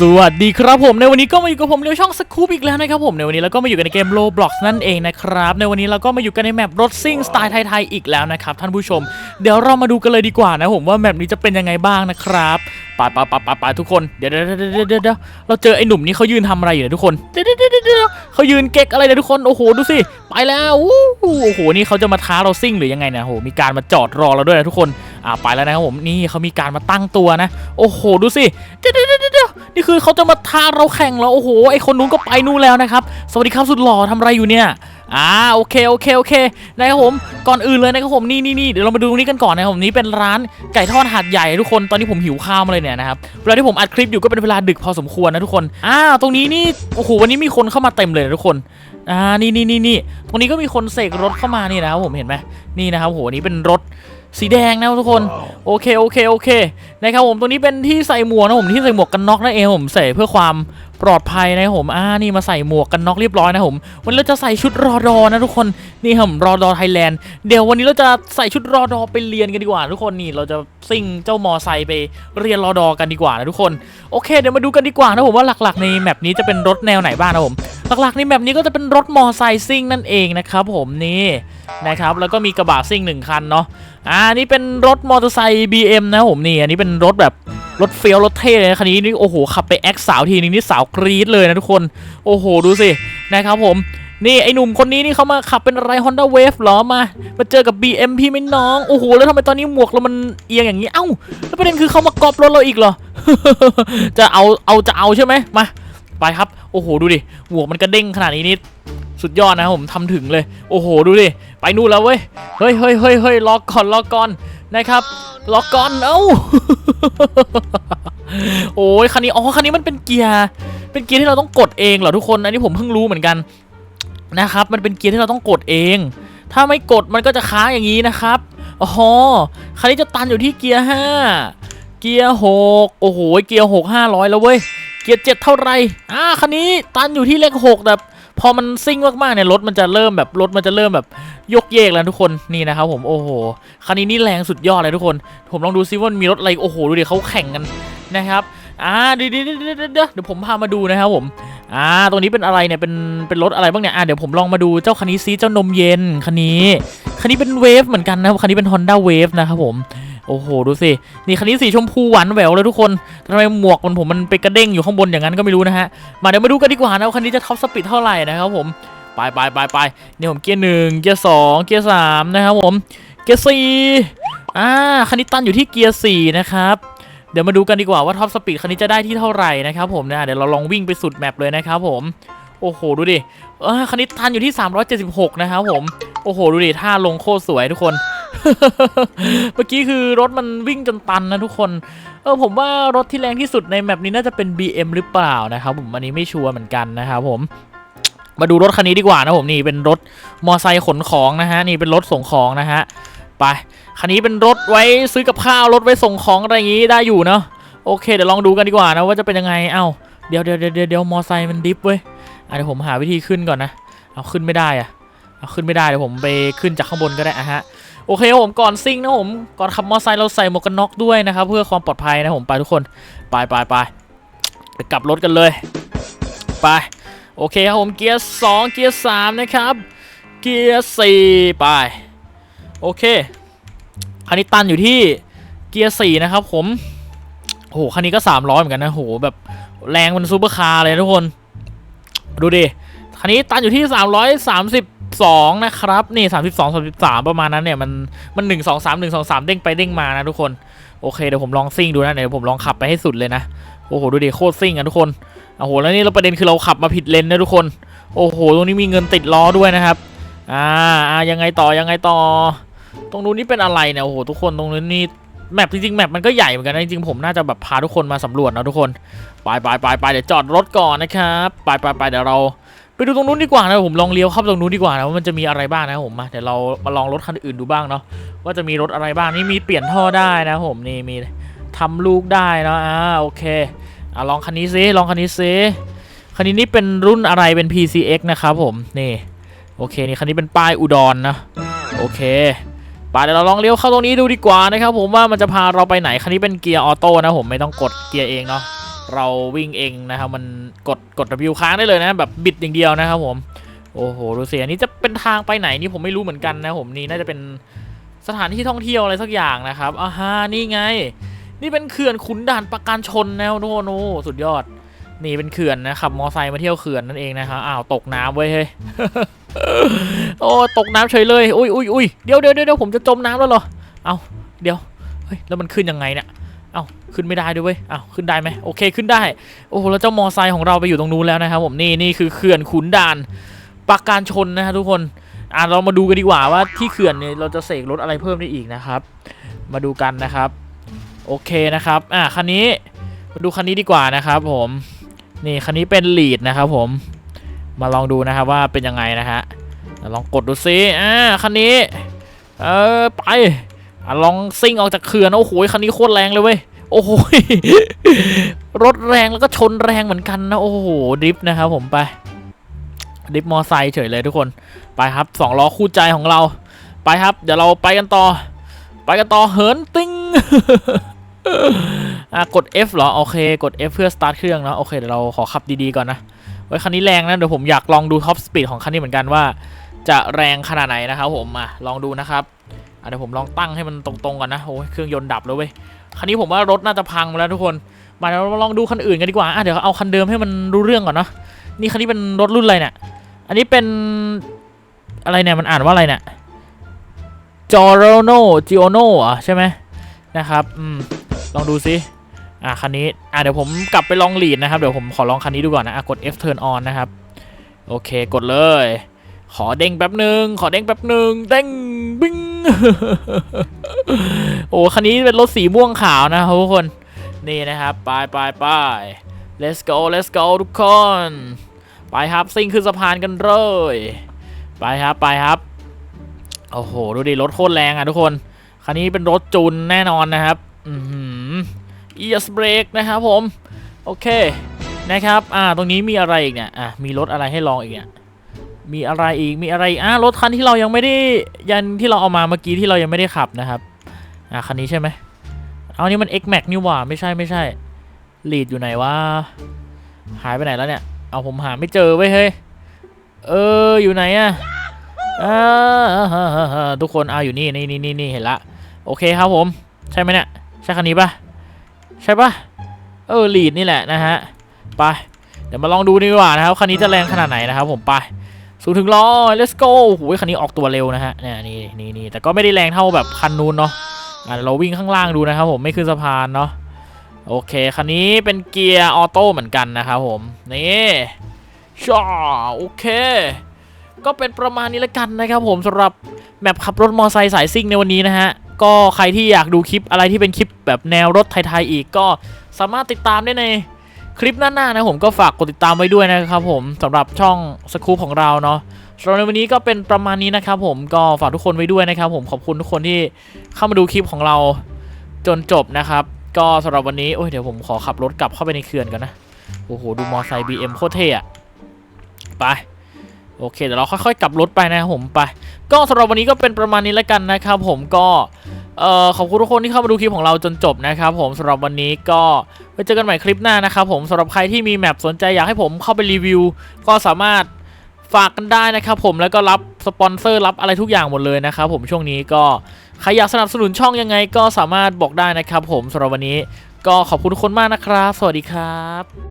สวัสดีครับผมในวันนี้ก็มาอยู่กับผมเรียวช่องสกูปอีกแล้วนะครับผมในวันนี้เราก็มาอยู่กันในเกม Roblox นั่นเองนะครับในวันนี้เราก็มาอยู่กันในแมปรถซิ่งสไตล์ไทยๆอีกแล้วนะครับท่านผู้ชม เดี๋ยวเรามาดูกันเลยดีกว่านะผมว่าแมปนี้จะเป็นยังไงบ้างนะครับไปไปไปไปไปทุกคนเดี๋ยวเดี๋ยวเดี๋ยวเดี๋ยวเดี๋ยวเราเจอไอ้หนุ่มนี้เขายืนทำอะไรอยู่นะทุกคนเดี๋ยวเดี๋ยวเดี๋ยวเดี๋ยวเขายืนเก๊กอะไรเนี่ยทุกคนโอ้โหดูสิไปแล้วอู้หูโอ้โหนี่เขาจะมาท้าเราซิ่งหรือยังไงนะโอ้โหมีการมาจอดรอเราด้วยนะทุกคน อ่าไปแล้วนะครับผมนี่เขามีการมาตั้งตัวนะ โอ้โหดูสิเดี๋ยวเดี๋ยวเดี๋ยวเดี๋ยวนี่คือเขาจะมาท้าเราแข่งแล้วโอ้โหไอคนนู้นก็ไปนู่นแล้วนะครับสวัสดีครับสุดหล่อทำอะไรอยู่เนี่ยอ่าโอเคโอเคโอเคนะครับผมก่อนอื่นเลยนะครับผมนี่นี่นี่เดี๋ยวเรามาดูตรงนี้กันก่อนนะครับผมนี่เป็นร้านไก่ทอดหาดใหญ่ทุกคนตอนนี้ผมหิวข้าวมาเลยเนี่ยนะครับเวลาที่ผมอัดคลิปอยู่ก็เป็นเวลาดึกพอสมควรนะทุกคนอ่าตรงนี้นี่โอ้โหวันนี้มีคนเข้ามาเต็มเลยนะทุกคนอ่านี่นี่นี่นี่ตรงนี้ก็มีคนเสกรถเข้ามานี่นะครับผมเห็นไหมนี่นะครับโหนี่เป็นรถ สีแดงนะครับทุกคนโอเคโอเคโอเคนะครับผมตัวนี้เป็นที่ใส่หมวกนะผมที่ใส่หมวกกันน็อกนั่นเองผมใส่เพื่อความปลอดภัยนะครับผมอ่านี่มาใส่หมวกกันน็อกเรียบร้อยนะผมวันนี้เราจะใส่ชุดรอดอนะทุกคนนี่ครับผมรอดอไทยแลนด์เดี๋ยววันนี้เราจะใส่ชุดรอดอไปเรียนกันดีกว่า ทุกคนนี่เราจะซิ่งเจ้ามอไซค์ไปเรียนรอดอกันดีกว่านะทุกคนโอเค เดี๋ยวมาดูกันดีกว่านะผมว่าหลักๆ ในแมปนี้จะเป็นรถแนวไหนบ้างนะผมหลักๆในแมปนี้ก็จะเป็นรถมอไซค์ซิ่งนั่นเองนะครับผมนี่นะครับแล้วก็มีกระบะซิ่งหนึ่งคันเนาะ อ่านี่เป็นรถมอเตอร์ไซค์ BM นะผมนี่อันนี้เป็นรถแบบรถเฟี้ยวรถเท่เลยนะคันนี้นี่โอ้โหขับไปแอคสาวทีนึงนี่สาวกรี๊ดเลยนะทุกคนโอ้โหดูสินะครับผมนี่ไอหนุ่มคนนี้นี่เขามาขับเป็นอะไร Honda Wave หรอมา มาเจอกับ BM พี่ไม่น้องโอ้โหแล้วทำไมตอนนี้หมวกเรามันเอียงอย่างนี้เอ้าแล้วประเด็นคือเขามากอบรถเราอีกเหรอ จะเอาเอาจะเอาใช่ไหมมา ไปครับ โอ้โหดูดิหมวกมันกระเด้งขนาดนี้นี่ สุดยอดนะครับผมทำถึงเลย โอ้โห ดูดิ ไปนู่นแล้วเว้ย เฮ้ยเฮ้ยเฮ้ยเฮ้ยรอกก่อนรอกก่อนนะครับรอกก่อน เอ้า โอ้ยคันนี้ อ๋อ คันนี้มันเป็นเกียร์ เป็นเกียร์ที่เราต้องกดเองเหรอทุกคน อันนี้ผมเพิ่งรู้เหมือนกันนะครับ มันเป็นเกียร์ที่เราต้องกดเอง ถ้าไม่กดมันก็จะค้างอย่างนี้นะครับอ๋อคันนี้จะตันอยู่ที่เกียร์ห้าเกียร์หกโอ้โห เกียร์หกห้าร้อยแล้วเว้ย เกียร์เจ็ดเท่าไหรอ่าคันนี้ตันอยู่ที่เลขหกแบบ พอมันซิ่งมากๆเนี่ยรถมันจะเริ่มแบบรถมันจะเริ่มแบบยกเยกแล้วทุกคนนี่นะครับผมโอ้โหคันนี้นี่แรงสุดยอดเลยทุกคน ผมลองดูซิว่ามันมีรถอะไรโอ้โหดูดิเขาแข่งกันนะครับอ่าเดี๋ยวเดี๋ยวเดี๋ยวเดี๋ยวเดี๋ยวผมพามาดูนะครับผมอ่าตรงนี้เป็นอะไรเนี่ยเป็นเป็นรถอะไรบ้างเนี่ยอ่าเดี๋ยวผมลองมาดูเจ้าคันนี้ซิเจ้านมเย็นคันนี้คันนี้เป็นเวฟเหมือนกันนะครับคันนี้เป็น Honda Wave นะครับผม โอ้โห ดูสิ นี่คันนี้สีชมพูหวานแหววเลยทุกคนทำไมหมวกมันผมมันไปกระเด้งอยู่ข้างบนอย่างนั้นก็ไม่รู้นะฮะ มาเดี๋ยวมาดูกันดีกว่านะว่าคันนี้จะท็อปสปีดเท่าไหร่นะครับผม ไปไปไปไปนี่ผมเกียร์หนึ่งเกียร์สองเกียร์สามนะครับผม เกียร์สี่อ่า คันนี้ตันอยู่ที่เกียร์สี่นะครับเดี๋ยวมาดูกันดีกว่าว่าท็อปสปีดคันนี้จะได้ที่เท่าไหร่นะครับผมนะเดี๋ยวเราลองวิ่งไปสุดแมปเลยนะครับผมโอ้โหดูดิเออคันนี้ตันอยู่ที่ 376 นะครับผม โอ้โหดูดิท่าลงโคตรสวยทุกคน เมื่อกี้คือรถมันวิ่งจนตันนะทุกคน เออผมว่ารถที่แรงที่สุดในแมปนี้น่าจะเป็น BM หรือเปล่านะครับผมอันนี้ไม่ชัวร์เหมือนกันนะครับผมมาดูรถคันนี้ดีกว่านะผมนี่เป็นรถมอไซค์ขนของนะฮะนี่เป็นรถส่งของนะฮะไปคันนี้เป็นรถไว้ซื้อกับข้าวรถไว้ส่งของอะไรอย่างงี้ได้อยู่เนาะโอเคเดี๋ยวลองดูกันดีกว่านะว่าจะเป็นยังไงเอ้าเดี๋ยวเดี๋ยวเดี๋ยวเดี๋ยวมอไซค์มันดิฟเว้ยเดี๋ยวผมหาวิธีขึ้นก่อนนะเอาขึ้นไม่ได้อะเอาขึ้นไม่ได้เดี๋ยวผมไปขึ้นจากข้างบนก็ได้อะฮะ โอเคผมก่อนซิ่งนะผมก่อนขับมอไซค์เราใส่หมวกกันน็อกด้วยนะครับเพื่อความปลอดภัยนะผมไปทุกคนไปไปไปไปกลับรถกันเลยไปโอเคครับผมเกียร์2เกียร์3นะครับเกียร์4ไปโอเคคันนี้ตันอยู่ที่เกียร์4นะครับผมโอ้โหคันนี้ก็300เหมือนกันนะโหแบบแรงมันซูเปอร์คาร์เลยทุกคนดูดิคันนี้ตันอยู่ที่ 32 นะครับ นี่ 32 33 ประมาณนั้นเนี่ย มัน มัน 1 2 3 1 2 3 เด้งไปเด้งมานะทุกคน โอเค เดี๋ยวผมลองซิ่งดูนะ เดี๋ยวผมลองขับไปให้สุดเลยนะ โอ้โห ดูดิโคตรซิ่งอะทุกคน โอ้โห แล้วนี่เราประเด็นคือเราขับมาผิดเลนนะทุกคน โอ้โห ตรงนี้มีเงินติดล้อด้วยนะครับ อ่าอ่ายังไงต่อ ยังไงต่อ ตรงนู้นนี่เป็นอะไรเนี่ย โอ้โห ทุกคน ตรงนู้นนี่แมปจริงๆแมปมันก็ใหญ่เหมือนกันนะจริงๆผมน่าจะแบบพาทุกคนมาสำรวจนะทุกคนไปไปไปไปเดี๋ยวจอดรถก่อนนะครับไปไปไปเดี๋ยวเรา ไปดูตรงนู้นดีกว่านะผมลองเลี้ยวเข้าตรงนู้นดีกว่านะว่ามันจะมีอะไรบ้างนะผมมาเดี๋ยวเรามาลองรถคันอื่นดูบ้างเนาะว่าจะมีรถอะไรบ้างนี่มีเปลี่ยนท่อได้นะผมนี่มีทำลูกได้เนาะอ่าโอเคอะลองคันนี้ซิลองคันนี้ซิคันนี้นี่เป็นรุ่นอะไรเป็น PCX นะครับผมนี่โอเคนี่คันนี้เป็นป้ายอุดรนะโอเคไปเดี๋ยวเราลองเลี้ยวเข้าตรงนี้ดูดีกว่านะครับผมว่ามันจะพาเราไปไหนคันนี้เป็นเกียร์ออโต้นะผมไม่ต้องกดเกียร์เองเนาะ เราวิ่งเองนะครับมันกดกด W ค้างได้เลยนะแบบบิดอย่างเดียวนะครับผมโอ้โหดูสิอันนี้จะเป็นทางไปไหนนี่ผมไม่รู้เหมือนกันนะผมนี่น่าจะเป็นสถานที่ท่องเที่ยวอะไรสักอย่างนะครับอ่าฮะนี่ไง นี่เป็นเขื่อนขุนด่านปราการชนนะโน่นโนสุดยอด นี่เป็นเขื่อนนะขับมอไซค์มาเที่ยวเขื่อนนั่นเองนะครับอ้าวตกน้ำเว้ยเฮ้ยโอ้ตกน้ำเฉยเลยอุ้ยอุ้ยอุ้ยเดี๋ยวเดี๋ยวเดี๋ยวผมจะจมน้ำแล้วเหรอเอาเดี๋ยวเฮ้ยแล้วมันขึ้นยังไงเนี่ย เอาขึ้นไม่ได้ด้วยเว้ยเอาขึ้นได้ไหมโอเคขึ้นได้ โอ้โหแล้วเจ้ามอไซค์ของเราไปอยู่ตรงนู้นแล้วนะครับผมนี่นี่คือเขื่อนขุนด่านปาการชนนะฮะทุกคนอะเรามาดูกันดีกว่าว่าที่เขื่อนเนี่ยเราจะเสกรถอะไรเพิ่มได้อีกนะครับ มาดูกันนะครับ โอเคนะครับอะคันนี้มาดูคันนี้ดีกว่านะครับ ผมนี่คันนี้เป็นลีดนะครับผมมาลองดูนะครับว่าเป็นยังไงนะฮะลองกดดูซิอ่าคันนี้เออไป อะลองซิ่งออกจากเขื่อนโอ้โหคันนี้โคตรแรงเลยเว้ยโอ้โหรถแรงแล้วก็ชนแรงเหมือนกันนะโอ้โหดิฟนะครับผมไปดิฟมอไซค์เฉยเลยทุกคนไปครับสองล้อคู่ใจของเรา ไปครับ เดี๋ยวเราไปกันต่อ ไปกันต่อเหินติ้งกด F เหรอ โอเค กด F เพื่อ start เครื่องเนะโอเคเดี๋ยวเราขอขับดีๆก่อนนะไว้คันนี้แรงนะเดี๋ยวผมอยากลองดูท็อปสปีดของคันนี้เหมือนกันว่า จะแรงขนาดไหนนะครับผมมาลองดูนะครับ เดี๋ยวผมลองตั้งให้มันตรงๆก่อนนะโอ้ยเครื่องยนต์ดับแล้วเว้ยคันนี้ผมว่ารถน่าจะพังไปแล้วทุกคนมาเราลองดูคันอื่นกันดีกว่าอะเดี๋ยวเอาคันเดิมให้มันรู้เรื่องก่อนเนาะนี่คันนี้เป็นรถรุ่นอะไรเนี่ยอันนี้เป็นอะไรเนี่ยมันอ่านว่าอะไรเนี่ยจอร์โนจิโอโนอะใช่ไหมนะครับอืมลองดูซิอะคันนี้อะเดี๋ยวผมกลับไปลองหลีดนะครับเดี๋ยวผมขอลองคันนี้ดูก่อนนะอะกด F turn on นะครับโอเคกดเลย ขอเด้งแป๊บหนึ่งขอเด้งแป๊บหนึ่งเด้งบิ้งโอ้คันนี้เป็นรถสีม่วงขาวนะครับทุกคนนี่นะครับไปไปไป let's go let's go ทุกคน ไปครับซิ่งขึ้นสะพานกันเลยไปครับไปครับโอ้โหดูดิรถโคตรแรงอะทุกคนคันนี้เป็นรถจูนแน่นอนนะครับอืม ES brake นะครับผม โอเคนะครับ อ่า ตรงนี้มีอะไรอีกเนี่ย อะ มีรถอะไรให้ลองอีกเนี่ย มีอะไรอีกมีอะไรอ่ารถคันที่เรายังไม่ได้ยันที่เราเอามาเมื่อกี้ที่เรายังไม่ได้ขับนะครับอ่าคันนี้ใช่ไหมเอานี่มัน X Max นี่หว่าไม่ใช่ไม่ใช่ลีดอยู่ไหนวะหายไปไหนแล้วเนี่ย เอาผมหาไม่เจอเว้ยเฮ้ยเอออยู่ไหนอะทุกคนเอาอยู่นี่นี่นี่นี่นี่เห็นละโอเคครับผม ใช่ไหมเนี่ยใช่คันนี้ปะใช่ปะเออลีดนี่แหละนะฮะไปเดี๋ยวมาลองดูดีกว่านะครับคันนี้จะแรงขนาดไหนนะครับผมไป สูงถึงร้อย let's go โอ้ยคันนี้ออกตัวเร็วนะฮะเนี่ยนี่นี่นี่แต่ก็ไม่ได้แรงเท่าแบบคันนู้นเนาะอะเราวิ่งข้างล่างดูนะครับผมไม่ขึ้นสะพานเนาะโอเคคันนี้เป็นเกียร์ออโต้เหมือนกันนะครับผมนี่ช่าโอเคก็เป็นประมาณนี้ละกันนะครับผมสำหรับแมปขับรถมอไซค์สายซิ่งในวันนี้นะฮะก็ใครที่อยากดูคลิปอะไรที่เป็นคลิปแบบแนวรถไทยๆอีกก็สามารถติดตามได้ใน คลิปหน้าๆนะผมก็ฝากกดติดตามไว้ด้วยนะครับผมสำหรับช่องสกู๊ปของเราเนาะสำหรับในวันนี้ก็เป็นประมาณนี้นะครับผมก็ฝากทุกคนไว้ด้วยนะครับผมขอบคุณทุกคนที่เข้ามาดูคลิปของเราจนจบนะครับ ก็สำหรับวันนี้โอ้ยเดี๋ยวผมขอขับรถกลับเข้าไปในเขื่อนก่อนนะโอ้โหดูมอไซค์ BM โคตรเท่อะไปโอเคเดี๋ยวเราค่อยๆกลับรถไปนะครับผมไป ก็สำหรับวันนี้ก็เป็นประมาณนี้แล้วกันนะครับผมก็ เอ่อขอบคุณทุกคนที่เข้ามาดูคลิปของเราจนจบนะครับผมสำหรับวันนี้ก็ไว้เจอกันใหม่คลิปหน้านะครับผมสำหรับใครที่มีแมปสนใจอยากให้ผมเข้าไปรีวิว ก็สามารถฝากกันได้นะครับผมแล้วก็รับสปอนเซอร์รับอะไรทุกอย่างหมดเลยนะครับผมช่วงนี้ก็ใครอยากสนับสนุนช่องยังไงก็สามารถบอกได้นะครับผมสำหรับวันนี้ ก็ขอบคุณทุกคนมากนะครับ สวัสดีครับ